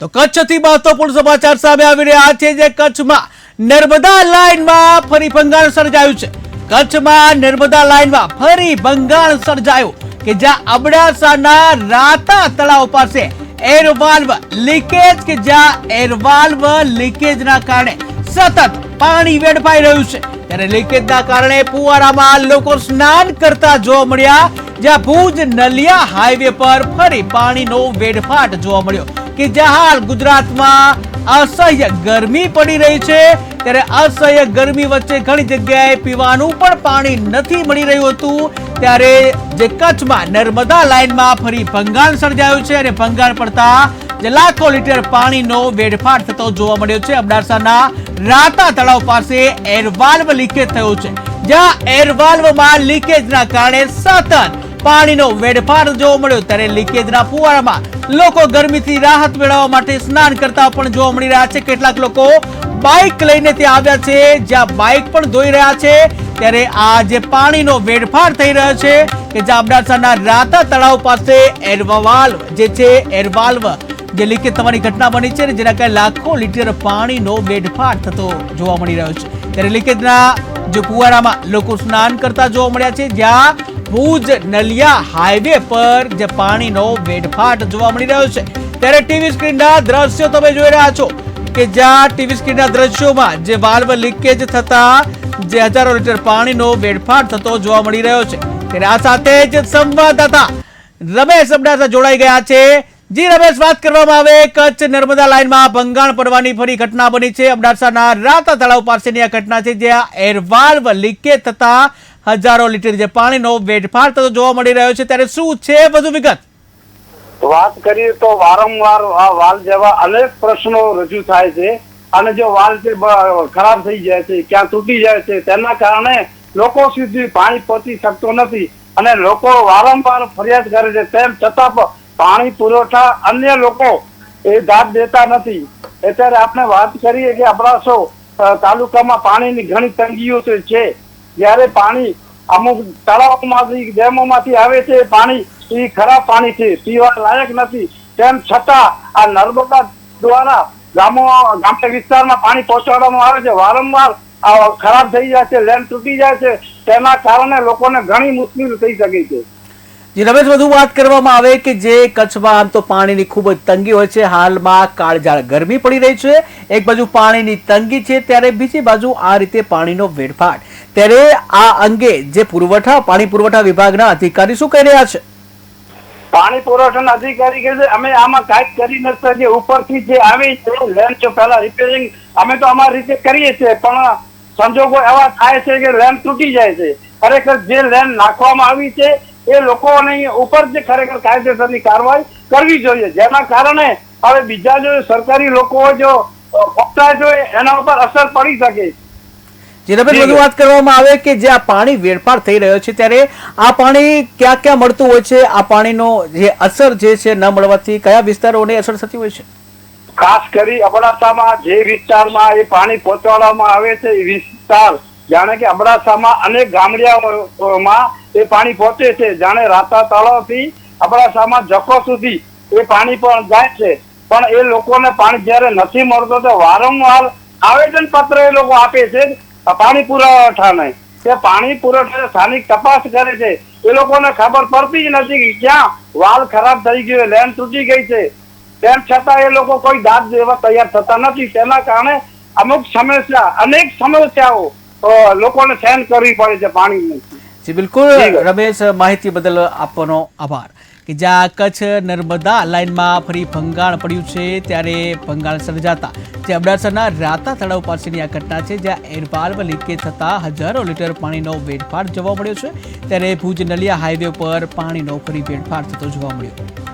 તો કચ્છથી મહત્વપૂર્ણ સમાચાર સામે આવી રહ્યા છે જે કચ્છમાં નર્મદા લાઇનમાં ફરી ભંગાણ સર્જાયું છે. કચ્છમાં નર્મદા લાઇનમાં ફરી ભંગાણ સર્જાયું કે જ્યાં અબડાસાના રાતા તળાવ પાસે એર વાલ્વ લીકેજ કે જ્યાં એર વાલ્વ લીકેજના કારણે સતત પાણી વેડફાઈ રહ્યું છે. ત્યારે લીકેજના કારણે ફુવારામાં લોકો સ્નાન કરતા જોવા મળ્યા, જ્યાં ભુજ નલિયા હાઈવે પર ફરી પાણીનો વેડફાટ જોવા મળ્યો. કે જ્યાં હાલ ગુજરાતમાં અસહ્ય ગરમી પડી રહી છે, ત્યારે અસહ્ય ગરમી વચ્ચે ઘણી જગ્યાએ પીવાનું પણ પાણી નથી મળી રહ્યું હતું. ત્યારે જે કચ્છમાં નર્મદા લાઇનમાં ફરી ભંગાણ સર્જાયું છે અને ભંગાણ પડતા જે લાખો લીટર પાણીનો વેડફાટ થતો જોવા મળ્યો છે. અબડાસાના રાતા તળાવ પાસે એરવાલ્વ લીકેજ થયો છે. જ્યાં એરવાલ્વમાં લીકેજના કારણે સતત પાણીનો વેડફાર જોવા મળ્યો ત્યારે લીકેજના ફુવારામાં લોકો ગરમીથી રાહત મેળવવા માટે સ્નાન કરતા પણ જોવા મળી રહ્યા છે. કેટલાક લોકો બાઇક લઈને ત્યાં આવ્યા છે. જ્યાં બાઇક પણ ધોઈ રહ્યા છે. ત્યારે આ જે પાણીનો વેડફાટ થઈ રહ્યો છે કે જે અબડાસાના રાતા તળાવ પાસે એરવાલ્વ જે છે એરવાલ્વ જે લીકેજ થવાની ઘટના બની છે ને જેના કારણે લાખો લીટર પાણીનો વેડફાટ થતો જોવા મળી રહ્યો છે. ત્યારે લીકેજના જે ફુવારામાં લોકો સ્નાન કરતા જોવા મળ્યા છે. જ્યાં ભુજ નલિયા હાઈવે પર જે પાણીનો વેડફાટ જોવા મળી રહ્યો છે. ત્યારે ટીવી સ્ક્રીનના દ્રશ્યો તમે જોઈ રહ્યા છો કે જ્યાં ટીવી સ્ક્રીનના દ્રશ્યોમાં જે વાલ્વ લીકેજ થતા જે હજારો લીટર પાણીનો વેડફાટ થતો જોવા મળી રહ્યો છે. ત્યારે આ સાથે જ સંવાદદાતા રમેશ અબડાસા જોડાઈ ગયા છે. જી રમેશ, વાત કરવામાં આવે કચ્છ નર્મદા લાઇનમાં ભંગાણ પડવાની ફરી ઘટના બની છે. અબડાસાના રાતા તળાવ પાસેની આ ઘટના છે જ્યાં એરવાલ્વ લીકેજ થતા હજારો લીટર જે પાણીનો વેડફાટ થતો જોવા મળી રહ્યો છે, ત્યારે શું છે વધુ વિગત? વાત કરીએ તો વારંવાર આ વાલ જેવા અનેક પ્રશ્નો રજૂ થાય છે અને જો વાલ છે ખરાબ થઈ જાય છે, ક્યાં તૂટી જાય છે, તેના કારણે લોકો સુધી પાણી પહોંચી શકતું નથી અને લોકો વારંવાર ફરિયાદ કરે છે. તેમ છતાં પણ પુરવઠા અન્ય લોકો એ દાદ દેતા નથી. અત્યારે આપણે વાત કરીએ કે અબડાસો તાલુકામાં પાણીની ઘણી તંગીઓ છે. જ્યારે પાણી અમુક તળાવમાંથી, ડેમોમાંથી આવે છે, પાણી, એ ખરાબ પાણી છે, પીવા લાયક નથી. તેમ છતાં આ નર્મદા દ્વારા ગામો ગ્રામ્ય વિસ્તારમાં પાણી પહોંચાડવામાં આવે છે. વારંવાર ખરાબ થઈ જાય છે, લેન્ડ તૂટી જાય છે. તેના કારણે લોકોને ઘણી મુશ્કેલી થઈ શકે છે. જે, રમેશ, વધુ વાત કરવામાં આવે કે જે કચ્છમાં આમ તો પાણીની ખૂબ જ તંગી હોય છે. હાલમાં કાળઝાળ ગરમી પડી રહી છે. એક બાજુ પાણીની તંગી છે, ત્યારે બીજી બાજુ આ રીતે પાણીનો વેડફાટ. ત્યારે આ અંગે જે પુરવઠા, પાણી પુરવઠા વિભાગના અધિકારી શું કહી રહ્યા છે? પાણી પુરવઠાના અધિકારી કહે છે, અમે આમાં કાંઈક કરી નથી શકીએ. ઉપરથી જે આવી છે લેન્ડ જો પહેલા રિપેરિંગ અમે તો અમારી રીતે કરીએ છીએ, પણ સંજોગો એવા થાય છે કે લેન્ડ તૂટી જાય છે. ખરેખર જે લેન્ડ નાખવામાં આવી છે, એ લોકોની ઉપર જે ખરેખર કાયદેસરની કાર્યવાહી કરવી જોઈએ. જેના કારણે હવે બીજા જો સરકારી લોકો જો ફસાય જો એના ઉપર અસર પડી શકે. જે વધુ વાત કરવામાં આવે કે જે આ પાણી વેડફાર થઈ રહ્યો છે ત્યારે આ પાણી ક્યાં ક્યાં મળતું હોય છે? આ પાણીનો જે અસર જે છે ન મળવાથી કયા વિસ્તારોને અસર થતી હોય છે? ખાસ કરી અબડાસામાં જે વિસ્તારમાં એ પાણી પહોંચાડવામાં આવે છે એ વિસ્તાર જાણે કે અબડાસામાં અનેક ગામડિયાઓમાં એ પાણી પહોંચે છે. જાણે રાતા તળાવથી અબડાસામાં જખો સુધી એ પાણી પણ જાય છે. પણ એ લોકોને પાણી જ્યારે નથી મળતો તો વારંવાર આવેદન પત્ર એ લોકો આપે છે પાણી પુરવઠાને તે પાણી પુરવઠા સ્થાનિક તપાસ કરે છે. એ લોકોને ખબર પડતી જ નથી કે ક્યાં વાલ ખરાબ થઈ ગયો લેન તૂટી ગઈ છે. તેમ છતાં એ લોકો કોઈ દાદ દેવા તૈયાર થતા નથી. તેના કારણે અમુક સમસ્યા અનેક સમસ્યાઓ લોકોને સહન કરવી પડે છે પાણીની. જી બિલકુલ. રમેશ માહિતી બદલ આપવાનો આભાર. કે જ્યાં કચ્છ નર્મદા લાઇનમાં ફરી ભંગાણ પડ્યું છે, ત્યારે ભંગાણ સર્જાતા. જે અબડાસાના રાતા તળાવ પાસેની આ ઘટના છે, જ્યાં એરવાલ્વ લીકેજ થતાં હજારો લીટર પાણીનો વેડફાટ જોવા મળ્યો છે. ત્યારે ભુજ નલિયા હાઈવે પર પાણીનો ફરી વેડફાટ થતો જોવા મળ્યો.